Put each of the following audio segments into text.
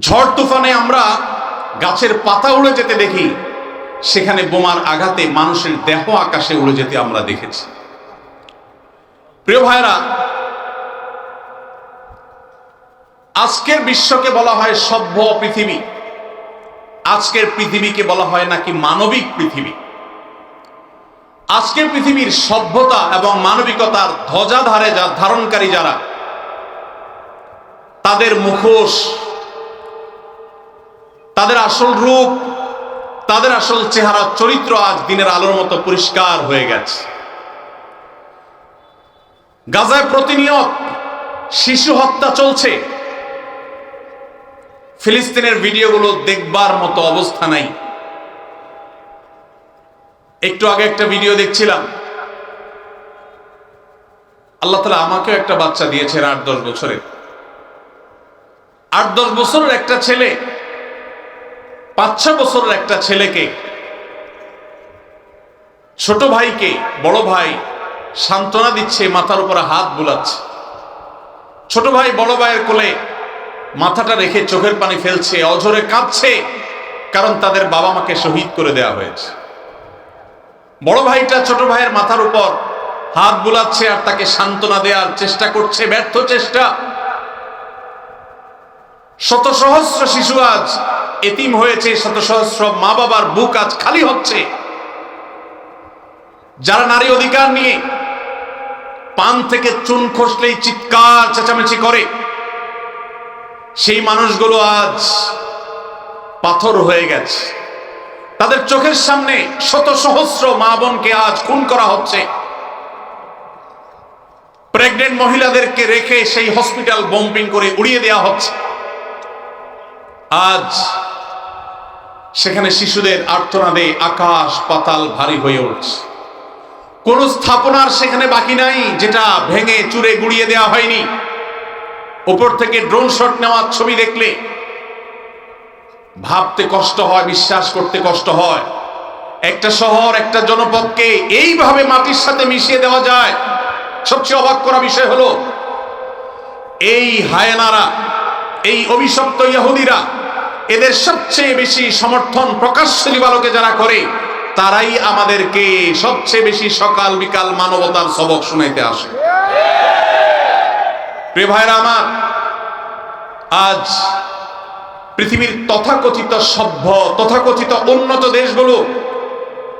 ঝড় তুফানে আমরা গাছের পাতা উড়ে যেতে দেখি, সেখানে বোমার আঘাতে মানুষের দেহ আকাশে উড়ে যেতে আমরা দেখেছি। প্রিয় ভাইরা আজকের বিশ্বকে বলা হয় সভ্য পৃথিবী। আজকের পৃথিবীকে বলা হয় নাকি মানবিক পৃথিবী। আজকের পৃথিবীর সভ্যতা এবং মানবিকতার ধ্বজাধারে যা ধারণকারী যারা, তাদের মুখোশ তাদের আসল রূপ, তাদের আসল চেহারা, চরিত্র আজ দিনের আলোর মতো পরিষ্কার হয়ে গেছে। গাজায় প্রতিনিয়ত শিশু হত্যা চলছে। ফিলিস্তিনের ভিডিওগুলো দেখবার মতো অবস্থা নাই। একটু আগে একটা ভিডিও দেখছিলাম। আল্লাহ তালা আমাকেও একটা বাচ্চা দিয়েছেন আট, দশ বছরের। আট, দশ বছরের একটা ছেলে পাঁচ ছ বছরের একটা ছেলেকে, ছোট ভাইকে, বড় ভাই সান্ত্বনা দিচ্ছে, মাথার উপরে হাত বুলাচ্ছে। ছোট ভাই বড় ভাইয়ের কোলে মাথাটা রেখে চোখের পানি ফেলছে, অঝরে কাঁদছে কারণ তাদের বাবা মাকে শহীদ করে দেওয়া হয়েছে। বড় ভাইটা ছোট ভাইয়ের মাথার উপর হাত বুলাচ্ছে আর তাকে সান্ত্বনা দেওয়ার চেষ্টা করছে, ব্যর্থ চেষ্টা। শত সহস্র শিশু আজ এতিম হয়েছে শত সহস্র মা বাবার বুক আজ খালি হচ্ছে। যারা নারী অধিকার নিয়ে পান থেকে চুন খসলেই চিৎকার, চেঁচামেচি করে, সেই মানুষগুলো আজ পাথর হয়ে গেছে। তাদের চোখের সামনে শত সহস্র মা বোনকে আজ খুন করা হচ্ছে। প্রেগনেন্ট মহিলাদেরকে রেখে সেই হসপিটাল বম্পিং করে উড়িয়ে দেওয়া হচ্ছে। আজ সেখানে শিশুদের আর্তনাদে আকাশ পাতাল ভারী হয়ে উঠছে। কোন স্থাপনার সেখানে বাকি নাই, যেটা ভেঙে, চুরে, গুড়িয়ে দেওয়া হয়নি। উপর থেকে ড্রোন শট নেওয়ার ছবি দেখলে ভাবতে কষ্ট হয়, বিশ্বাস করতে কষ্ট হয়। একটা শহর, একটা জনপদকে এইভাবে মাটির সাথে মিশিয়ে দেওয়া যায়। সবচেয়ে অবাক করা বিষয় হলো, এই হায়নারা, এই অভিশপ্ত ইহুদিরা এদের সবচেয়ে বেশি সমর্থন প্রকাশ্য দিবালোকে যারা করে, তারাই আমাদেরকে সবচেয়ে বেশি সকাল বিকাল মানবতার সবক শুনাইতে আসে। ভাইরা আমার, আজ পৃথিবীর তথাকথিত সভ্য, তথাকথিত উন্নত দেশগুলো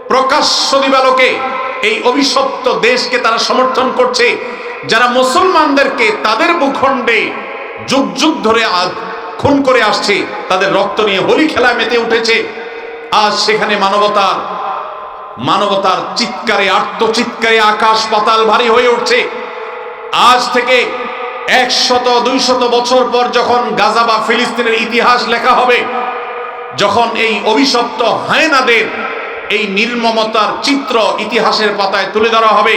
প্রকাশ্য দিবালোকে এই অভিশপ্ত দেশকে তারা সমর্থন করছে, যারা মুসলমানদেরকে তাদের ভূখণ্ডে যুগ যুগ ধরে খুন করে আসছে। তাদের রক্ত নিয়ে হোলি খেলায় মেতে উঠেছে। আজ সেখানে মানবতার মানবতার চিৎকারে, আত্মচিৎকারে আকাশ পাতাল ভারী হয়ে উঠছে। আজ থেকে একশত, দুইশত বছর পর যখন গাজা বা ফিলিস্তিনের ইতিহাস লেখা হবে, যখন এই অভিশপ্ত হায়নাদের এই নির্মমতার চিত্র ইতিহাসের পাতায় তুলে ধরা হবে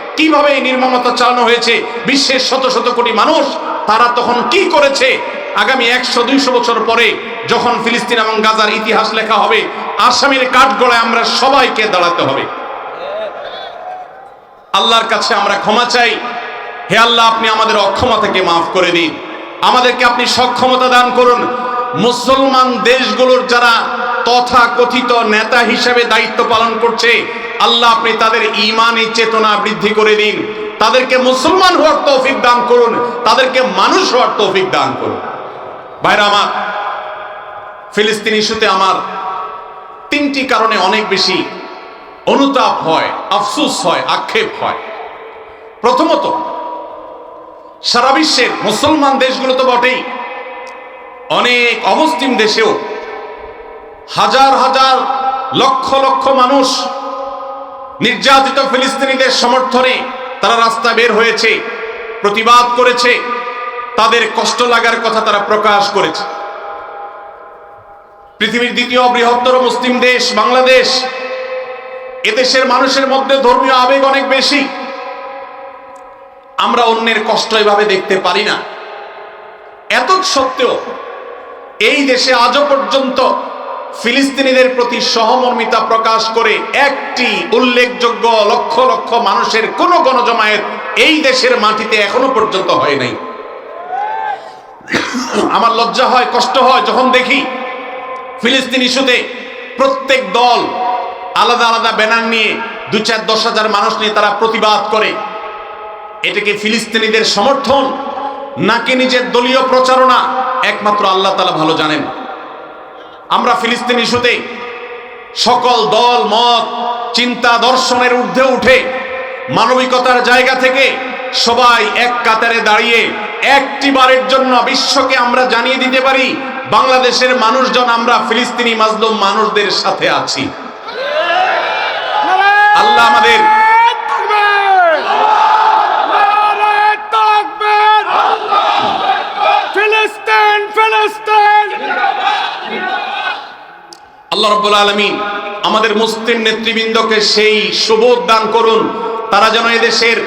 কীভাবে এই নির্মমতা চালানো হয়েছে? বিশ্বের শত শত কোটি মানুষ, তারা তখন কি করেছে? আগামী একশো, দুইশো বছর পরে যখন ফিলিস্তিন এবং গাজার ইতিহাস লেখা হবে, আসামির কাঠগড়ায় আমরা সবাইকে দাঁড়াতে হবে। আল্লাহর কাছে আমরা ক্ষমা চাই। হে আল্লাহ, আপনি আমাদের অক্ষমতাকে মাফ করে দিন। আমাদেরকে আপনি সক্ষমতা দান করুন। মুসলমান দেশগুলোর যারা তথা কথিত নেতা হিসেবে দায়িত্ব পালন করছে, আল্লাহ আপনি তাদের ইমানি চেতনা বৃদ্ধি করে দিন। তাদেরকে মুসলমান হওয়ার তৌফিক দান করুন, তাদেরকে মানুষ হওয়ার তৌফিক দান করুন। ভাইরা আমার, ফিলিস্তিন ইস্যুতে আমার তিনটি কারণে অনেক বেশি অনুতাপ হয়, আফসুস হয়, আক্ষেপ হয়। প্রথমত, সারা বিশ্বের মুসলমান দেশগুলো তো বটেই। অনেক অমুসলিম দেশেও হাজার হাজার লক্ষ লক্ষ মানুষ নির্যাতিত ফিলিস্তিনিদের সমর্থনে তারা রাস্তা বের হয়েছে, প্রতিবাদ করেছে, তাদের কষ্ট লাগার কথা তারা প্রকাশ করেছে। পৃথিবীর দ্বিতীয় বৃহত্তর মুসলিম দেশ বাংলাদেশ। এদেশের মানুষের মধ্যে ধর্মীয় আবেগ অনেক বেশি। আমরা অন্যের কষ্ট এভাবে দেখতে পারি না। এত সত্ত্বেও এই দেশে আজও পর্যন্ত ফিলিস্তিনিদের প্রতি সহমর্মিতা প্রকাশ করে একটি উল্লেখযোগ্য লক্ষ লক্ষ মানুষের কোন গণজমায়েত এই দেশের মাটিতে এখনও পর্যন্ত হয় নাই। আমার লজ্জা হয়, কষ্ট হয় যখন দেখি ফিলিস্তিন ইস্যুতে প্রত্যেক দল আলাদা আলাদা ব্যানার নিয়ে দু চার দশ হাজার মানুষ নিয়ে তারা প্রতিবাদ করে। এটাকে ফিলিস্তিনিদের সমর্থন নাকি নিজের দলীয় প্রচারণা? একমাত্র আল্লাহ তালা ভালো জানেন। আমরা ফিলিস্তিন ইস্যুতে সকল দল, মত, চিন্তা দর্শনের ঊর্ধ্বে উঠে মানবিকতার জায়গা থেকে সবাই এক কাতারে দাঁড়িয়ে একটি বারের জন্য বিশ্বকে আমরা জানিয়ে দিতে পারি, বাংলাদেশের মানুষজন আমরা ফিলিস্তিনি মাজলুম মানুষদের সাথে আছি। আল্লাহ আমাদের আল্লাহ রব্বুল আলমিন আমাদের মুসলিম নেতৃবৃন্দকে সেই সুবোধ দান করুন। তারা যেন এদেশের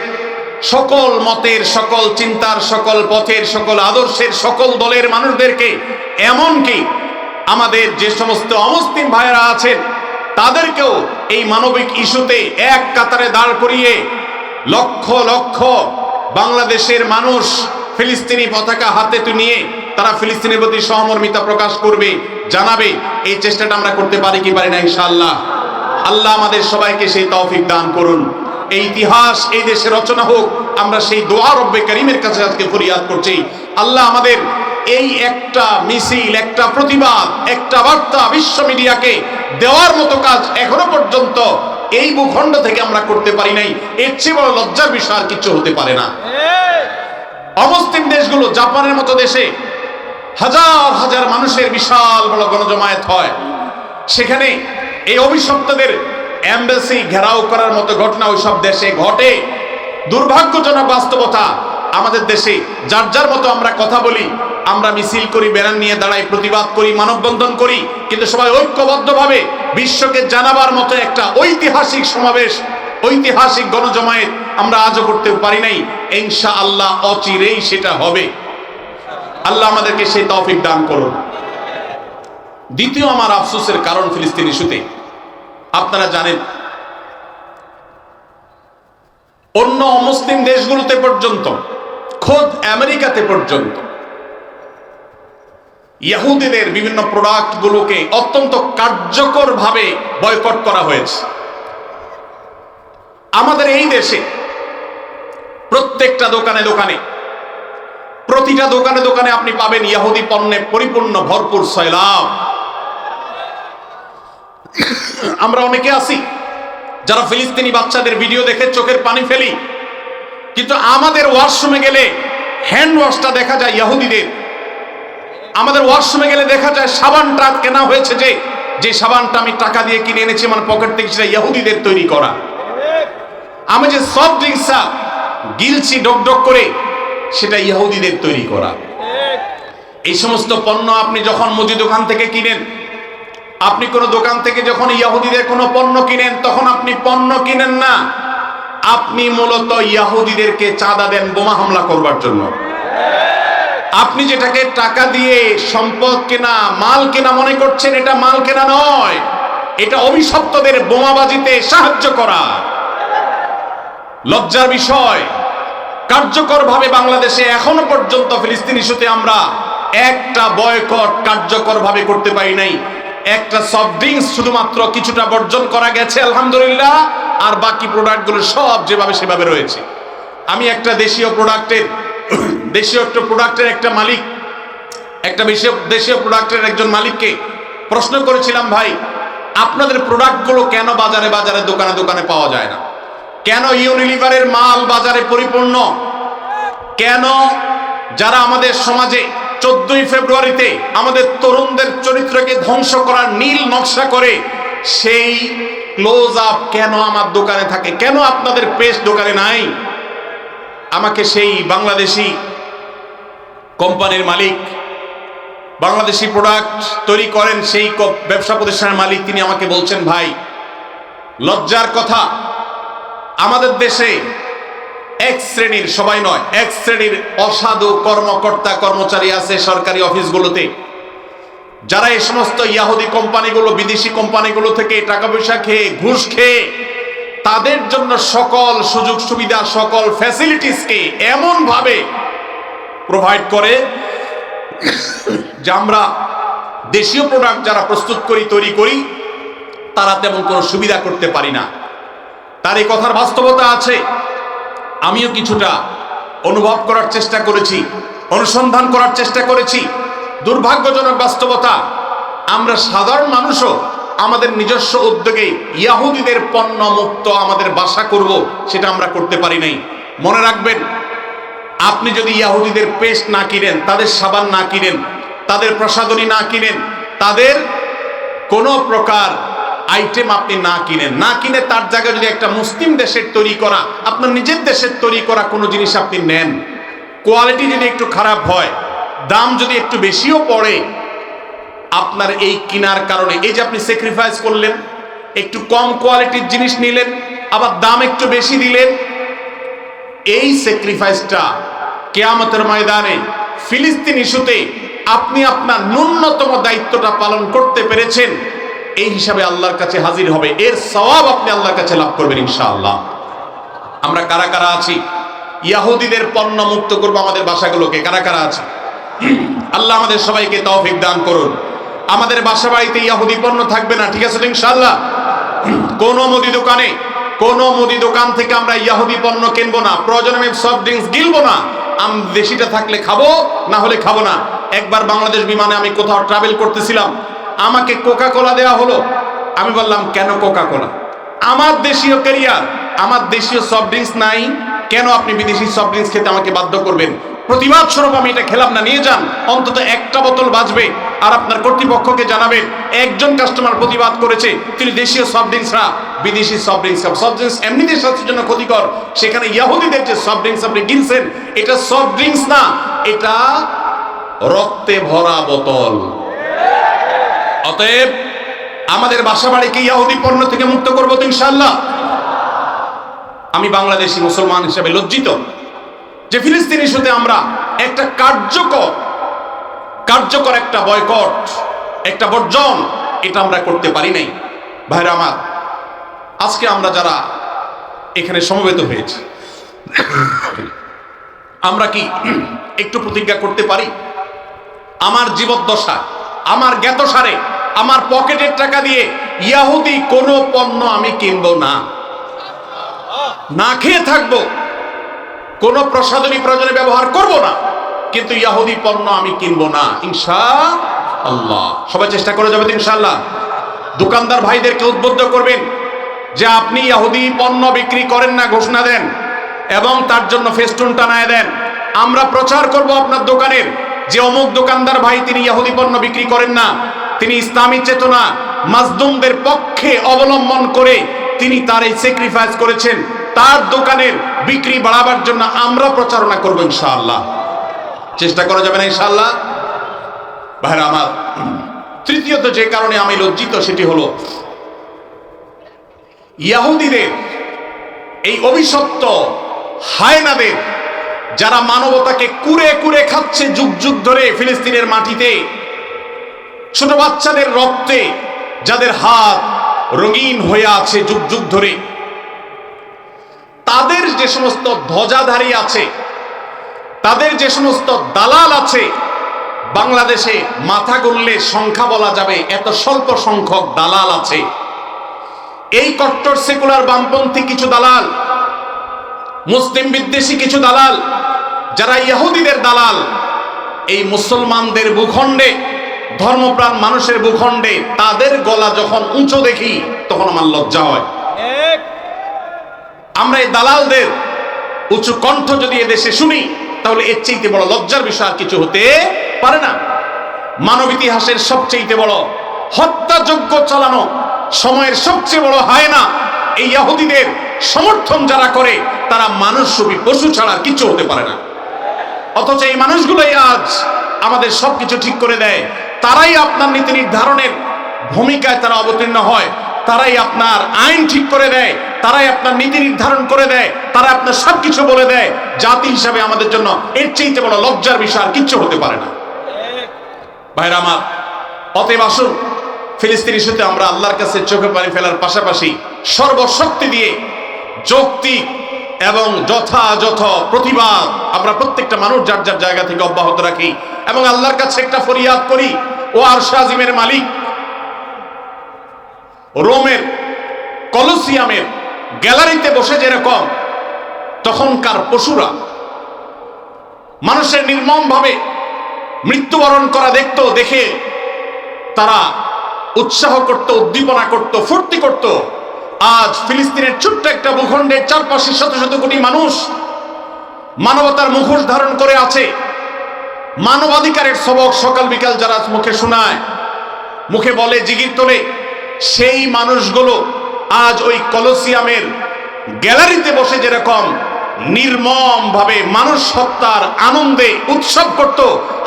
সকল মতের, সকল চিন্তার, সকল পথের, সকল আদর্শের, সকল দলের মানুষদেরকে এমনকি আমাদের যে সমস্ত অমুসলিম ভাইয়েরা আছেন, তাদেরকেও এই মানবিক ইস্যুতে এক কাতারে দাঁড় করিয়ে লক্ষ লক্ষ বাংলাদেশের মানুষ ফিলিস্তিনি পতাকা হাতে নিয়ে তারা ফিলিস্তিনের প্রতি সহমর্মিতা প্রকাশ করবে জানাবে এই চেষ্টাটা আমরা করতে পারি কি পারি না ইনশাআল্লাহ। আল্লাহ আমাদের সবাইকে সেই তৌফিক দান করুন। এই ইতিহাস এই দেশে রচনা হোক আমরা সেই দোয়া রব্বে করিমের কাছে আজকে ফরিয়াদ করছি। আল্লাহ আমাদের এই একটা মিছিল একটা প্রতিবাদ একটা বার্তা বিশ্ব মিডিয়াকে দেওয়ার মতো কাজ এখনও পর্যন্ত এই ভূখণ্ড থেকে আমরা করতে পারি নাই। এর চেয়ে বড় লজ্জার বিষয় আর কিছু হতে পারে না। অমুসলিম দেশগুলো জাপানের মতো দেশে হাজার হাজার মানুষের বিশাল বড় গণজমায়েত হয়। সেখানে এই অভিশপ্তদের এম্বাসি ঘেরাও করার মতো ঘটনা ওই সব দেশে ঘটে। দুর্ভাগ্যজনক বাস্তবতা আমাদের দেশে। যার যার মতো আমরা কথা বলি, আমরা মিছিল করি, ব্যানার নিয়ে দাঁড়াই, প্রতিবাদ করি, মানববন্ধন করি, কিন্তু সবাই ঐক্যবদ্ধভাবে বিশ্বকে জানাবার মতো একটা ঐতিহাসিক সমাবেশ, ঐতিহাসিক গণজমায়েত আমরা আজও করতে পারি নাই। ইনশা আল্লাহ অচিরেই সেটা হবে। আল্লাহ আমাদেরকে সেই তৌফিক দান করুন। দ্বিতীয় আমার আফসোসের কারণ ফিলিস্তিন ইস্যুতে। আপনারা জানেন, অন্য অমুসলিম দেশগুলোতে পর্যন্ত, খোদ আমেরিকাতে পর্যন্ত ইয়াহুদিদের বিভিন্ন প্রোডাক্টগুলোকে অত্যন্ত কার্যকরভাবে বয়কট করা হয়েছে। আমাদের এই দেশে প্রত্যেকটা দোকানে দোকানে প্রতিটা দোকানে দোকানে আপনি পাবেন ইয়াহুদি পণ্যে পরিপূর্ণ ভরপুর সয়লাভ আমরা অনেকে আছি, যারা ফিলিস্তিনি বাচ্চাদের ভিডিও দেখে চোখের পানি ফেলি, কিন্তু আমাদের ওয়াশরুমে গেলে হ্যান্ড ওয়াশটা দেখা যায় ইয়াহুদিদের। আমাদের ওয়াশরুমে গেলে দেখা যায় সাবানটা কেনা হয়েছে যে যে সাবানটা আমি টাকা দিয়ে কিনে এনেছি আমার পকেট থেকে সেটা ইয়াহুদিদের তৈরি করা। আমি যে সফট ড্রিঙ্কসটা গিলছি ডক ডক করে সেটা ইহুদিদের তৈরি করা। এই সমস্ত পণ্য আপনি যখন মুদি দোকান থেকে কিনেন, আপনি কোনো দোকান থেকে যখন ইয়াহুদিদের কোনো পণ্য কিনেন, তখন আপনি পণ্য কিনেন না। আপনি মূলত ইয়াহুদিদেরকে চাঁদা দেন, বোমা হামলা করবার জন্য। আপনি যেটাকে টাকা দিয়ে সম্পদ কেনা, মাল কেনা মনে করছেন, এটা মাল কেনা নয়। এটা অভিশপ্তদের বোমাবাজিতে সাহায্য করা। লজ্জার বিষয় কার্যকরভাবে বাংলাদেশে এখনও পর্যন্ত ফিলিস্তিন ইস্যুতে আমরা একটা বয়কট কার্যকরভাবে করতে পারি নাই। একটা সফট ড্রিঙ্কস শুধুমাত্র কিছুটা বর্জন করা গেছে, আলহামদুলিল্লাহ, আর বাকি প্রোডাক্টগুলো সব যেভাবে সেভাবে রয়েছে। আমি একটা দেশীয় প্রোডাক্টের দেশীয় একটা প্রোডাক্টের একটা মালিক, একটা দেশীয় প্রোডাক্টের একজন মালিককে প্রশ্ন করেছিলাম, ভাই, আপনাদের প্রোডাক্টগুলো কেন বাজারে বাজারে দোকানে দোকানে পাওয়া যায় না? কেন ইউনিলিভারের মাল বাজারে পরিপূর্ণ? কেন যারা আমাদের সমাজে চোদ্দই ফেব্রুয়ারিতে আমাদের তরুণদের চরিত্রকে ধ্বংস করার নীল নকশা করে, সেই ক্লোজ আপ কেন আমার দোকানে থাকে? কেন আপনাদের পেস্ট দোকানে নাই? আমাকে সেই বাংলাদেশি কোম্পানির মালিক, বাংলাদেশি প্রোডাক্ট তৈরি করেন, সেই ব্যবসা প্রতিষ্ঠানের মালিক তিনি আমাকে বলছেন, ভাই, লজ্জার কথা আমাদের দেশে এক শ্রেণির, সবাই নয়, এক শ্রেণির অসাধু কর্মকর্তা কর্মচারী আছে সরকারি অফিসগুলোতে। যারা এই সমস্ত ইয়াহুদি কোম্পানিগুলো, বিদেশি কোম্পানিগুলো থেকে টাকা পয়সা খেয়ে ঘুষ খেয়ে তাদের জন্য সকল সুযোগ সুবিধা, সকল ফ্যাসিলিটিসকে এমন ভাবে প্রোভাইড করে যে আমরা দেশীয় প্রোডাক্ট যারা প্রস্তুত করি, তৈরি করি, তারা তেমন কোনো সুবিধা করতে পারি না। তার এই কথার বাস্তবতা আছে। আমিও কিছুটা অনুভব করার চেষ্টা করেছি, অনুসন্ধান করার চেষ্টা করেছি। দুর্ভাগ্যজনক বাস্তবতা, আমরা সাধারণ মানুষও আমাদের নিজস্ব উদ্যোগে ইয়াহুদিদের পণ্য মুক্ত আমাদের বাসা করব, সেটা আমরা করতে পারি নাই। মনে রাখবেন, আপনি যদি ইয়াহুদিদের পেস্ট না কিনেন, তাদের সাবান না কিনেন, তাদের প্রসাদনী না কিনেন, তাদের কোনো প্রকার আইটেম আপনি না কিনেন। না কিনে তার জায়গায় যদি একটা মুসলিম দেশের তৈরি করা, আপনার নিজের দেশের তৈরি করা কোনো জিনিস আপনি নেন। কোয়ালিটি যদি একটু খারাপ হয়, দাম যদি একটু বেশিও পড়ে, আপনার এই কিনার কারণে, এই যে আপনি স্যাক্রিফাইস করলেন, একটু কম কোয়ালিটির জিনিস নিলেন, আবার দাম একটু বেশি দিলেন, এই স্যাক্রিফাইসটা কেয়ামতের ময়দানে ফিলিস্তিন ইস্যুতে আপনি আপনার ন্যূনতম দায়িত্বটা পালন করতে পেরেছেন। এই হিসাবে আল্লাহর কাছে হাজির হবে। এর সওয়াব আপনি আল্লাহর কাছে লাভ করবেন ইনশাআল্লাহ। আমরা কারা কারা আছি? ইয়াহুদিদের পণ্য মুক্ত করব আমাদের বাসাগুলোকে। কারা কারা আছে? আল্লাহ আমাদের সবাইকে তৌফিক দান করুন। আমাদের বাসা বাড়িতে ইয়াহুদি পণ্য থাকবে না, ঠিক আছে ইনশাআল্লাহ? কোন মুদি দোকানে, কোন মুদি দোকান থেকে আমরা ইয়াহুদি পণ্য কিনবো না, প্রয়োজনে আমি সফট ড্রিঙ্কস গিলবো না, আমি দেশিটা থাকলে খাব, না হলে খাব না। একবার বাংলাদেশ বিমানে আমি কোথাও ট্রাভেল করতেছিলাম আমাকে কোকা কোলা দেওয়া হলো। আমি বললাম, কেন কোকা কোলা আমার দেশীয় ক্যারিয়ার আমার দেশীয় সফট ড্রিঙ্কস নাই। কেন আপনি বিদেশি সফট ড্রিঙ্কস খেতে আমাকে বাধ্য করবেন? প্রতিবাদ স্বরূপ আমি এটা খেলাম না, নিয়ে যান। অন্তত একটা বোতল বাঁচবে। আর আপনার কর্তৃপক্ষকে জানাবেন, একজন কাস্টমার প্রতিবাদ করেছে, তিনি দেশীয় সফট ড্রিঙ্কস না, বিদেশি সফট ড্রিঙ্কস সফট ড্রিঙ্কস এমনিতে স্বাস্থ্যের জন্য ক্ষতিকর। সেখানে ইয়াহুদিদের যে সফট ড্রিঙ্কস আপনি কিনছেন, এটা সফট ড্রিঙ্কস না, এটা রক্তে ভরা বোতল। অতএব আমাদের বাসা বাড়িকে ইয়াহুদি পণ্য থেকে মুক্ত করব তো ইনশাল্লাহ আমি বাংলাদেশি মুসলমান হিসেবে লজ্জিত যে ফিলিস্তিন ইস্যুতে আমরা একটা কার্যকর কার্যকর একটা বয়কট, একটা বর্জন এটা আমরা করতে পারি নাই। ভাইরা আমার, আজকে আমরা যারা এখানে সমবেত হয়েছি, আমরা কি একটু প্রতিজ্ঞা করতে পারি? আমার জীবদ্দশা আমার জ্ঞাতসারে আমার পকেটের টাকা দিয়ে ইয়াহুদি কোনো পণ্য আমি কিনবো না। না খেয়ে থাকব। কোনো প্রসাধনী প্রয়োজনে ব্যবহার করব না। কিন্তু ইয়াহুদি পণ্য আমি কিনবো না। ইনশা আল্লাহ সবাই চেষ্টা করে যাবে তো ইনশাআল্লাহ। দোকানদার ভাইদেরকে উদ্বুদ্ধ করবেন যে আপনি ইয়াহুদি পণ্য বিক্রি করেন না, ঘোষণা দেন এবং তার জন্য ফেস্টুন টানায় দেন। আমরা প্রচার করব আপনার দোকানের। যে অমুক দোকানদার ভাই তিনি ইয়াহুদি পণ্য বিক্রি করেন না, তিনি ইসলামী চেতনা, মাজদুমদের পক্ষে অবলম্বন করে তিনি তার এই স্যাক্রিফাইস করেছেন। তার দোকানের বিক্রি বাড়াবার জন্য আমরা প্রচারণা করব ইনশাআল্লাহ। চেষ্টা করা যাবে না ইনশাআল্লাহ? ভাইরা আমার, তৃতীয়ত যে কারণে আমি লজ্জিত সেটি হলো, ইয়াহুদিদের এই অভিশপ্ত হায়নাদের যারা মানবতাকে কুরে কুরে খাচ্ছে যুগ যুগ ধরে ফিলিস্তিনের মাটিতে, ছোট বাচ্চাদের রক্তে যাদের হাত রঙিন হয়ে আছে যুগ যুগ ধরে, তাদের যে সমস্ত ধ্বজাধারী আছে, তাদের যে সমস্ত দালাল আছে, বাংলাদেশে মাথা গুললে সংখ্যা বলা যাবে এত স্বল্প সংখ্যক দালাল আছে। এই কট্টর সেকুলার বামপন্থী কিছু দালাল মুসলিম বিদ্বেষী কিছু দালাল যারা ইহুদিদের দালাল এই মুসলমানদের ভূখণ্ডে ধর্মপ্রাণ মানুষের ভূখণ্ডে তাদের গলা যখন উঁচু দেখি তখন আমার লজ্জা হয়। আমরা এই দালালদের উঁচু কণ্ঠ যদি এদেশে শুনি তাহলে এর চাইতে বড় লজ্জার বিষয় আর কিছু হতে পারে না। মানব ইতিহাসের সবচেয়ে বড় হত্যাযোগ্য চালানো সময়ের সবচেয়ে বড় হয় না এই ইহুদিদের সমর্থন যারা করে, তারা মানুষ ছবি পশু ছাড়া কিছু হতে পারে না। অথচ এই মানুষগুলোই আজ আমাদের সবকিছু ঠিক করে দেয়। তারাই আপনার নীতি নির্ধারণের ভূমিকায় তারা অবতীর্ণ হয়। তারাই আপনার আইন ঠিক করে দেয়। তারাই আপনার নীতি নির্ধারণ করে দেয়। তারা আপনার সবকিছু বলে দেয়। জাতি হিসাবে আমাদের জন্য এর চেয়ে বড় লজ্জার বিষয় আর কিচ্ছু হতে পারে না। ভাইরা আমার, অতএব আসুন, ফিলিস্তিন ইস্যুতে আমরা আল্লাহর কাছে চোখে পানি ফেলার পাশাপাশি সর্বশক্তি দিয়ে যৌক্তিক এবং যথাযথ প্রতিবাদ আমরা প্রত্যেকটা মানুষ যার যার জায়গা থেকে অব্যাহত রাখি এবং আল্লাহর কাছে একটা ফরিয়াদ করি, ও আর শাহিমের মালিক, রোমের কলসিয়ামের গ্যালারিতে বসে যেরকম তখনকার পশুরা মানুষের নির্মমভাবে মৃত্যুবরণ করা দেখতো, দেখে তারা উৎসাহ করত, উদ্দীপনা করত, ফুর্তি করত আজ ফিলিস্তিনের ছোট্ট একটা ভূখণ্ডের চারপাশে শত শত কোটি মানুষ মানবতার মুখোশ ধারণ করে আছে। মানবাধিকারের সবক সকাল বিকাল যারা মুখে শোনায়, মুখে বলে, জিগির তোলে, সেই মানুষগুলো আজ ওই কলসিয়ামের গ্যালারিতে বসে যেরকম নির্মম ভাবে মানুষ হত্যার আনন্দে উৎসব করত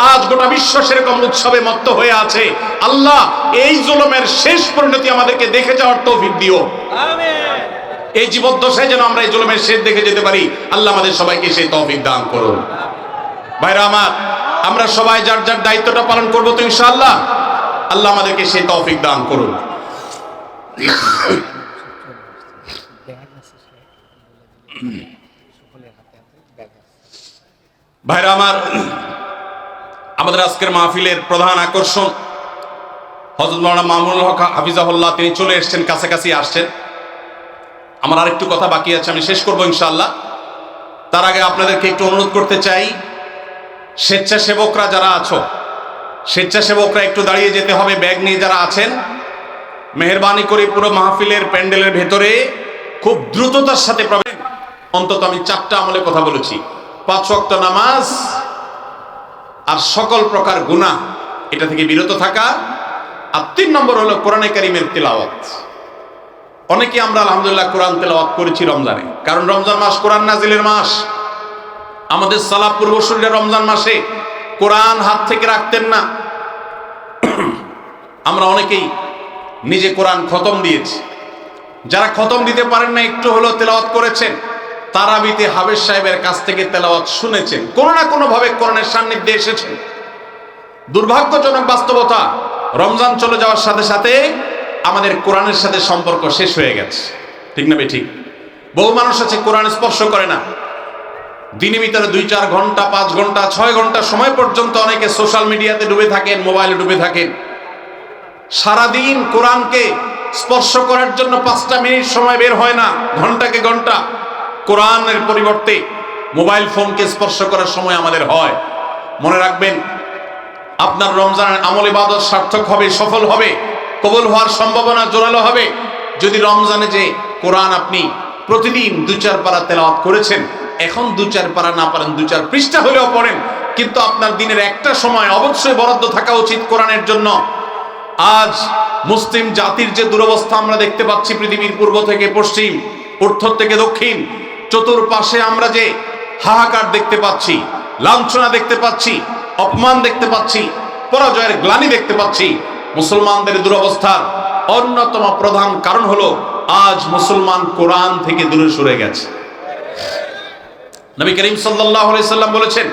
আজ গোটা বিশ্ব সেরকম উৎসবে মত্ত হয়ে আছে আল্লাহ এই জুলমের শেষ পরিণতি আমাদেরকে দেখে যাওয়ার তৌফিক দিও এই জীবদ্দশায় যেন আমরা এই জুলমের শেষ দেখে যেতে পারি আল্লাহ আমাদের সবাইকে সেই তৌফিক দান করুন ভাইরা আমার আমরা সবাই যার যার দায়িত্বটা পালন করব তো ইনশাআল্লাহ আল্লাহ আমাদেরকে সেই তৌফিক দান করুন ভাইরা আমার, আমাদের আজকের মাহফিলের প্রধান আকর্ষণ হজরত মৌলানা মামুনুল হক হাফিজাহুল্লাহ, তিনি চলে এসছেন, কাছাকাছি আসছেন। আমার আরেকটু কথা বাকি আছে, আমি শেষ করব ইনশাআল্লাহ। তার আগে আপনাদেরকে একটু অনুরোধ করতে চাই, স্বেচ্ছাসেবকরা যারা আছো, স্বেচ্ছাসেবকরা একটু দাঁড়িয়ে যেতে হবে, ব্যাগ নিয়ে যারা আছেন। মেহরবানি করে পুরো মাহফিলের প্যান্ডেলের ভেতরে খুব দ্রুততার সাথে অন্তত আমি চারটা আমলে কথা বলেছি। পাঁচ ওয়াক্ত নামাজ আর সকল প্রকার গুনাহ, এটা থেকে বিরত থাকা। আর তিন নম্বর হলো কোরআনে কারিমের তেলাওয়াত। অনেকে আমরা আলহামদুলিল্লাহ কোরআন তেলাওয়াত করেছি রমজানে, কারণ রমজান মাস কোরআন নাজিলের মাস। আমাদের সালাব পূর্বসূরীরা রমজান মাসে কোরআন হাত থেকে রাখতেন না। আমরা অনেকেই নিজে কোরআন খতম দিয়েছি। যারা খতম দিতে পারেন না, একটু হলো তেলাওয়াত করেছেন। তারাবিতে হাবেজ সাহেবের কাছ থেকে তেলাওয়াত শুনেছেন। কোনো না কোনো ভাবে কোরআনের সান্নিধ্যে এসেছেন। দুর্ভাগ্যজনক বাস্তবতা, রমজান চলে যাওয়ার সাথে সাথে আমাদের কোরআনের সাথে সম্পর্ক শেষ হয়ে গেছে। ঠিক না ঠিক বহু মানুষ আছে, কোরআন স্পর্শ করে না। দিনে ভিতরে দুই চার ঘণ্টা, পাঁচ ঘণ্টা, ছয় ঘণ্টা সময় পর্যন্ত অনেকে সোশ্যাল মিডিয়াতে ডুবে থাকেন, মোবাইলে ডুবে থাকেন। সারাদিন কোরআনকে স্পর্শ করার জন্য পাঁচটা মিনিট সময় বের হয় না, ঘন্টাকে ঘণ্টা। কোরআনের পরিবর্তে মোবাইল ফোনকে স্পর্শ করার সময় আমাদের হয়। মনে রাখবেন, আপনার রমজানের আমল ইবাদত সার্থক হবে, সফল হবে, কবল হওয়ার সম্ভাবনা জোরালো হবে। যদি রমজানে যে কোরআন আপনি প্রতিদিন দু চার পারা তেলাওয়াত করেছেন, এখন দু চার পারা না পারেন দু চার পৃষ্ঠা হলেও পড়েন, কিন্তু আপনার দিনের একটা সময় অবশ্যই বরাদ্দ থাকা উচিত কোরআনের জন্য। আজ মুসলিম জাতির যে দুরবস্থা আমরা দেখতে পাচ্ছি পৃথিবীর পূর্ব থেকে পশ্চিম, উত্তর থেকে দক্ষিণ চতুর্পাশে আমরা যে হাহাকার দেখতে পাচ্ছি, লাঞ্ছনা দেখতে পাচ্ছি, অপমান দেখতে পাচ্ছি, পরাজয়ের গ্লানি দেখতে পাচ্ছি, মুসলমানদের দুরবস্থার অন্যতম প্রধান কারণ হলো আজ মুসলমান কোরআন থেকে দূরে সরে গেছে। নবী করিম আলাইহি সাল্লাম বলেছেন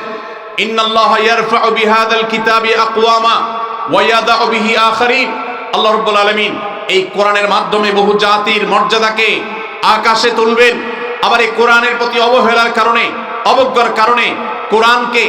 আল্লাহ রাব্বুল আলামিন এই কোরআনের মাধ্যমে বহু জাতির মর্যাদাকে আকাশে তুলবেন আবার এই কোরআনের প্রতি অবহেলার কারণে, অবজ্ঞার কারণে, কোরআনকে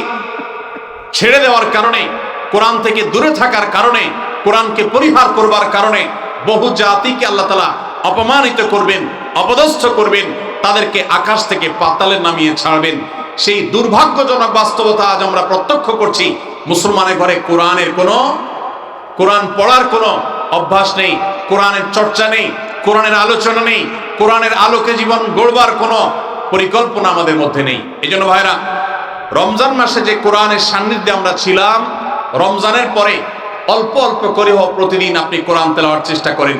ছেড়ে দেওয়ার কারণে, কোরআন থেকে দূরে থাকার কারণে, কোরআনকে পরিহার করবার কারণে বহু জাতিকে আল্লাহ তালা অপমানিত করবেন, অপদস্থ করবেন, তাদেরকে আকাশ থেকে পাতালে নামিয়ে ছাড়বেন। সেই দুর্ভাগ্যজনক বাস্তবতা আজ আমরা প্রত্যক্ষ করছি। মুসলমানের ঘরে কোরআনের কোনো, কোরআন পড়ার কোনো অভ্যাস নেই, কোরআনের চর্চা নেই, কোরআনের আলোচনা নেই, কোরআনের আলোকে জীবন গড়বার কোনো পরিকল্পনা আমাদের মধ্যে নেই। এই জন্য ভাইরা, রমজান মাসে যে কোরআনের সান্নিধ্যে আমরা ছিলাম, রমজানের পরে অল্প অল্প করে হোক প্রতিদিন আপনি কোরআন তেলাওয়ার চেষ্টা করেন।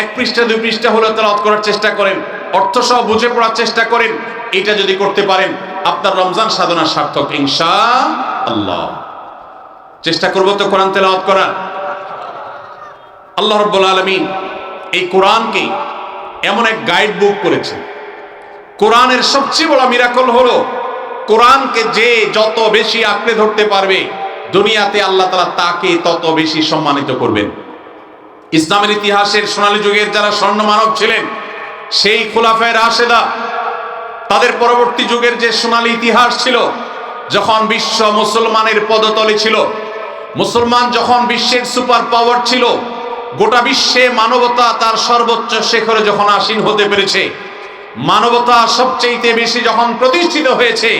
এক পৃষ্ঠা, দুই পৃষ্ঠা হলেও তেলাওয়াত করার চেষ্টা করেন অর্থ সহ বুঝে পড়ার চেষ্টা করেন, এটা যদি করতে পারেন, আপনার রমজান সাধনা সার্থক ইনশা আল্লাহ চেষ্টা করব তো কোরআন তেলাওয়াত করার। আল্লাহ রব্বুল আলমিন এই কোরআনকে এমন এক গাইড বুক করেছে কোরআনের সবচেয়ে বড় মিরাকল হলো, কোরআনকে যে যত বেশি আঁকড়ে ধরতে পারবে, দুনিয়াতে আল্লাহ তালা তাকে তত বেশি সম্মানিত করবেন। ইসলামের ইতিহাসের সোনালী যুগের যারা স্বর্ণ মানব ছিলেন, সেই খোলাফায় রাশেদা, তাদের পরবর্তী যুগের যে সোনালী ইতিহাস ছিল, যখন বিশ্ব মুসলমানের পদতলে ছিল, মুসলমান যখন বিশ্বের সুপার পাওয়ার ছিল গোটা বিশ্বে মানবতা তার সর্বোচ্চ শেখরে যখন আসীন হতে পেরেছে, মানবতা সবচেয়ে বেশি যখন প্রতিষ্ঠিত হয়েছে,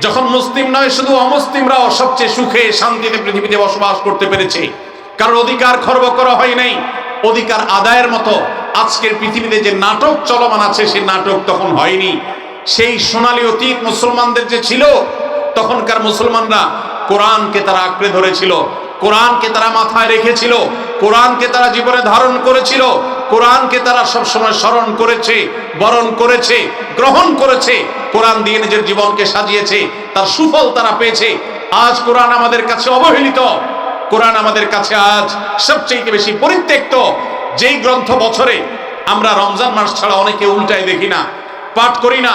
যখন মুসলিম নয়, শুধু অমুসলিমরাও সবচেয়ে সুখে, শান্তিতে পৃথিবীতে বসবাস করতে পেরেছে। কারণ অধিকার খর্ব করা হয় নাই, অধিকার আদায়ের মতো। আজকের পৃথিবীতে যে নাটক চলমান আছে, সেই নাটক তখন হয়নি। সেই সোনালী অতীত মুসলমানদের যে ছিল, তখনকার মুসলমানরা কোরআনকে তারা আঁকড়ে ধরেছিল। কোরআনকে তারা মাথায় রেখেছিল, কোরআনকে তারা জীবনে ধারণ করেছিল, কোরআনকে তারা সবসময় স্মরণ করেছে, বরণ করেছে, গ্রহণ করেছে, কোরআন দিয়ে নিজের জীবনকে সাজিয়েছে, তার সুফল তারা পেয়েছে। আজ কোরআন আমাদের কাছে অবহেলিত, কোরআন আমাদের কাছে আজ সবচেয়ে বেশি পরিত্যক্ত। যেই গ্রন্থ বছরে আমরা রমজান মাস ছাড়া অনেকে উল্টায় দেখি না, পাঠ করি না,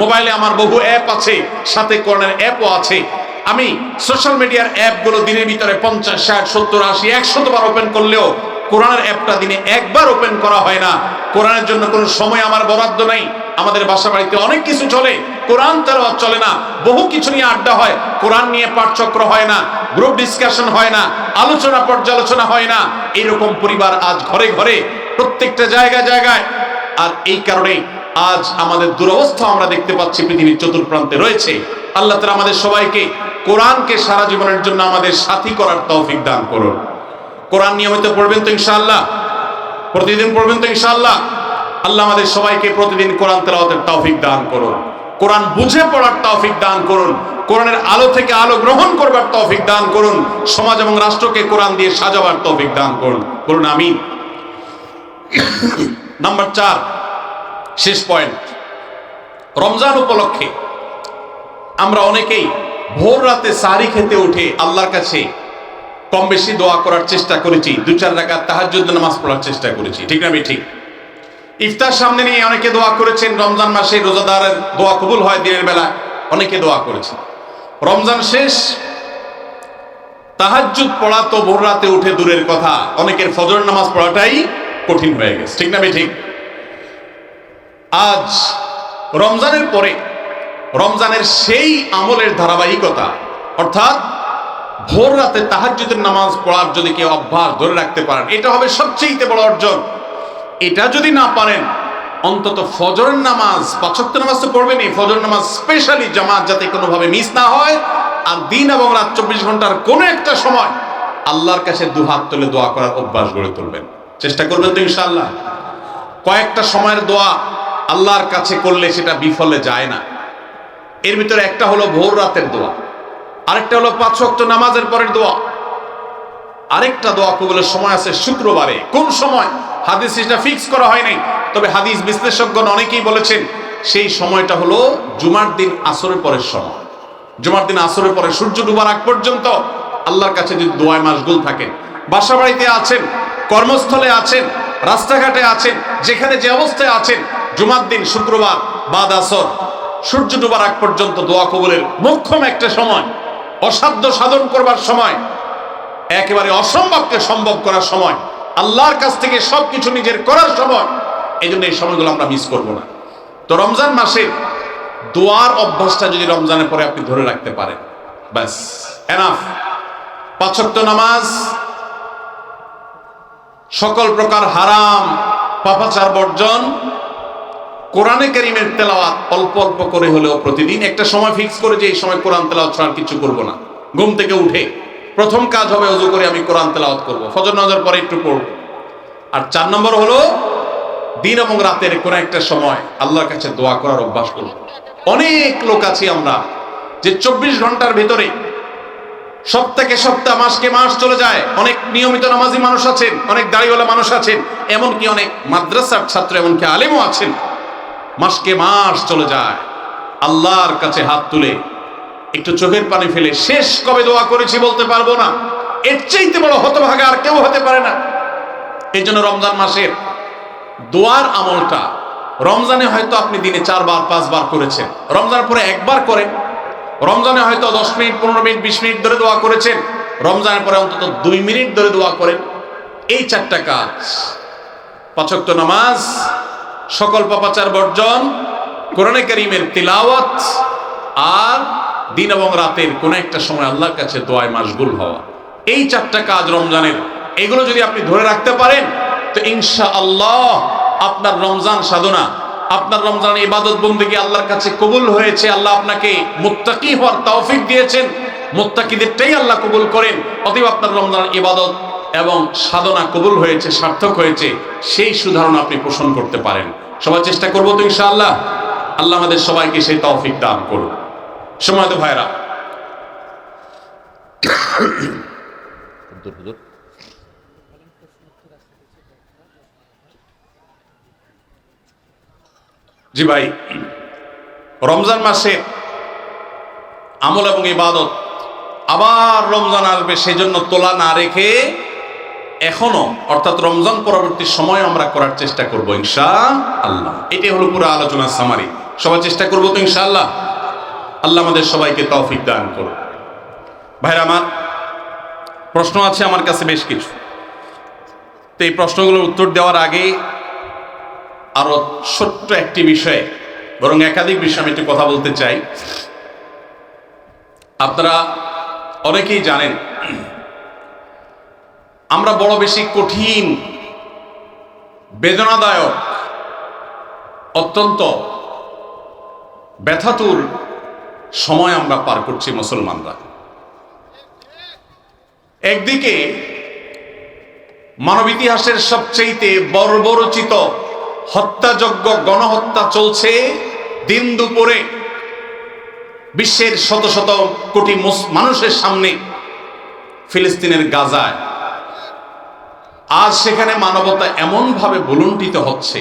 মোবাইলে আমার বহু অ্যাপ আছে, সাথে কোরআনের অ্যাপও আছে। আমি সোশ্যাল মিডিয়ার অ্যাপগুলো দিনের ভিতরে পঞ্চাশ, ষাট, সত্তর, আশি, একশত বার ওপেন করলেও কোরআনের অ্যাপটা দিনে একবার ওপেন করা হয় না। কোরআনের জন্য কোনো সময় আমার বরাদ্দ নাই। আমাদের বাসা বাড়িতে অনেক কিছু চলে। কোরআন তেলাওয়াত চলে না। বহু কিছু নিয়ে আড্ডা হয়। কোরআন নিয়ে পাঠচক্র হয় না। গ্রুপ ডিসকাশন হয় না। আলোচনা পর্যালোচনা হয় না। এরকম পরিবার আজ ঘরে ঘরে, প্রত্যেকটা জায়গায় জায়গায়। আর এই কারণে আজ আমাদের দুরবস্থা আমরা দেখতে পাচ্ছি পৃথিবীর চতুর্প্রান্তে রয়েছে। আল্লাহ তালা আমাদের সবাইকে কোরআনকে সারা জীবনের জন্য আমাদের সাথী করার তৌফিক দান করুন। কোরআন নিয়মিত পড়বেন তো ইনশাআল্লাহ? প্রতিদিন পড়বেন তো ইনশাআল্লাহ? আল্লাহ আমাদের সবাইকে প্রতিদিন কোরআন তেলাওয়াতের তৌফিক দান করুন। কোরআন বুঝে পড়ার তৌফিক দান করুন। কোরআনের আলো থেকে আলো গ্রহণ করবার তৌফিক দান করুন। সমাজ এবং রাষ্ট্রকে কোরআন দিয়ে সাজাবার তৌফিক দান করুন। বলুন আমি নাম্বার চার, শেষ পয়েন্ট। রমজান উপলক্ষে আমরা অনেকেই ভোর রাতে সারি খেতে উঠে আল্লাহর কাছে কম বেশি দোয়া করার চেষ্টা করেছি দু চার রাকাত তাহাজ্জুদ নামাজ পড়ার চেষ্টা করেছি। ঠিক না ঠিক ইফতার সামনে নিয়ে অনেকে দোয়া করেছেন, রমজান মাসে রোজাদারের দোয়া কবুল হয় দিনের বেলা অনেকে দোয়া করেছেন। রমজান শেষ, তাহাজ্জুদ পড়া তো ভোর রাতে উঠে দূরের কথা, অনেকের ফজর নামাজ পড়াটাই কঠিন হয়ে গেছে। ঠিক না ঠিক আজ রমজানের পরে রমজানের সেই আমলের ধারাবাহিকতা, অর্থাৎ ভোর রাতে তাহাজ্জুদের নামাজ পড়ার যদি কেউ অভ্যাস ধরে রাখতে পারেন, এটা হবে সবচেয়ে বড় অর্জন। এটা যদি না পারেন, অন্তত ফজরের নামাজ পাঁচক্ত নামাজ তো পড়বেনই ফজর নামাজ স্পেশালি জামাত যাতে কোনোভাবে মিস না হয়। আর দিন এবং রাত চব্বিশ ঘণ্টার কোনো একটা সময় আল্লাহর কাছে দু হাত তুলে দোয়া করার অভ্যাস গড়ে তুলবেন। চেষ্টা করবেন তো ইনশাল্লাহ কয়েকটা সময়ের দোয়া আল্লাহর কাছে করলে সেটা বিফলে যায় না। এর ভিতরে একটা হলো ভোর রাতের দোয়া, আরেকটা হলো পাঁচ ওয়াক্ত নামাজের পরের দোয়া, আরেকটা দোয়া কবুলের সময় আছে শুক্রবারে। কোন সময়? হাদিস ফিক্স করা হয় নাই, তবে হাদিস বিশ্লেষকগণ অনেকেই বলেছেন সেই সময়টা হলো জুমার দিন আসরের পরের সময়। জুমার দিন আসরের পরে সূর্য ডুবার আগ পর্যন্ত আল্লাহর কাছে যদি দোয়ায় মাসগুল থাকেন বাসা বাড়িতে আছেন, কর্মস্থলে আছেন, রাস্তাঘাটে আছেন, যেখানে যে অবস্থায় আছেন, জুমার দিন শুক্রবার, বাদ আসর সূর্য ডুবার আগ পর্যন্ত দোয়া কবুলের মোক্ষম একটা সময়, অসাধ্য সাধন করবার সময়, একেবারে অসম্ভবকে সম্ভব করার সময়, আল্লাহর কাছ থেকে সবকিছু নিজের করার সময় এই জন্য এই সময়গুলো আমরা মিস করব না। তো রমজান মাসে দোয়ার অভ্যাসটা যদি রমজানের পরে আপনি ধরে রাখতে পারেন, ব্যাস এনাফ পাঁচক্ত নামাজ, সকল প্রকার হারাম, পাপাচার বর্জন কোরআনে কারিমের তেলাওয়াত অল্প অল্প করে হলেও প্রতিদিন একটা সময় ফিক্স করে যে এই সময় কোরআন তেলাওয়াত ছাড়া কিছু করব না। ঘুম থেকে উঠে প্রথম কাজ হবে অজু করে আমি কোরআন তেলাওয়াত করব। ফজর নজর পরে একটু পড়ব। আর চার নম্বর হলো, দিন এবং রাতের কোনো একটা সময় আল্লাহর কাছে দোয়া করার অভ্যাস করব। অনেক লোক আছি আমরা যে চব্বিশ ঘণ্টার ভেতরে সপ্তাহে সপ্তাহ, মাসকে মাস চলে যায়। অনেক নিয়মিত নামাজি মানুষ আছেন, অনেক দাড়িওয়ালা মানুষ আছেন, এমনকি অনেক মাদ্রাসার ছাত্র, এমনকি আলেমও আছেন। মাসকে মাস চলে যায়। আল্লাহর কাছে হাত তুলে একটু চোখের পানি ফেলে শেষ কবে দোয়া করেছি বলতে পারব না। এর চাইতে বড় হতভাগা আর কেউ হতে পারে না। এই জন্য রমজান মাসের দোয়ার আমলটা রমজানে হয়তো আপনি দিনে চারবার, পাঁচবার করেছেন। রমজানের পরে একবার করেন। রমজানে হয়তো দশ মিনিট, পনেরো মিনিট, বিশ মিনিট ধরে দোয়া করেছেন। রমজানের পরে অন্তত দুই মিনিট ধরে দোয়া করেন। এই চারটা কাজ। পাচক্ত নামাজ সকল পাপাচার বর্জন, কোরআনে করিমের তিলাওয়াত আর দিন এবং রাতের কোন একটা সময় আল্লাহর কাছে দোয়ায় মাসগুল হওয়া। এই চারটা কাজ রমজানের। এগুলো যদি আপনি ধরে রাখতে পারেন, তো ইনশা আল্লাহ আপনার রমজান সাধনা, আপনার রমজান ইবাদত বন্দিকে আল্লাহর কাছে কবুল হয়েছে, আল্লাহ আপনাকে মুত্তাকি হওয়ার তৌফিক দিয়েছেন। মুত্তাকিদেরটাই আল্লাহ কবুল করেন, অতএব আপনার রমজান ইবাদত এবং সাধনা কবুল হয়েছে, সার্থক হয়েছে, সেই সুধারণা আপনি পোষণ করতে পারেন। সবাই চেষ্টা করব তো ইনশাআল্লাহ। আল্লাহ আমাদের সবাইকে সেই তৌফিক দান করুন। সময় তো ভাইরা জি ভাই, রমজান মাসে আমল এবং ইবাদত আবার রমজান আসবে, সেজন্য তোলা না রেখে এখনও, অর্থাৎ রমজান পরবর্তী সময় আমরা করার চেষ্টা করব ইনশা আল্লাহ এটাই হলো পুরো আলোচনার সামারি সবাই চেষ্টা করব তো ইনশা আল্লাহ আল্লাহ আমাদের সবাইকে তৌফিক দান করুন ভাইরা আমার, প্রশ্ন আছে আমার কাছে বেশ কিছু। তো এই প্রশ্নগুলোর উত্তর দেওয়ার আগে আরও ছোট্ট একটি বিষয়ে, বরং একাধিক বিষয়ে আমি একটু কথা বলতে চাই। আপনারা অনেকেই জানেন আমরা বড় বেশি কঠিন, বেদনাদায়ক, অত্যন্ত ব্যথাতুর সময় আমরা পার করছি মুসলমানরা। একদিকে মানব ইতিহাসের সবচেয়ে বর্বরচিত হত্যাযজ্ঞ গণহত্যা চলছে দিন দুপুরে বিশ্বের শত শত কোটি মানুষের সামনে, ফিলিস্তিনের গাজায়। আজ সেখানে মানবতা এমনভাবে বলুন্টিত হচ্ছে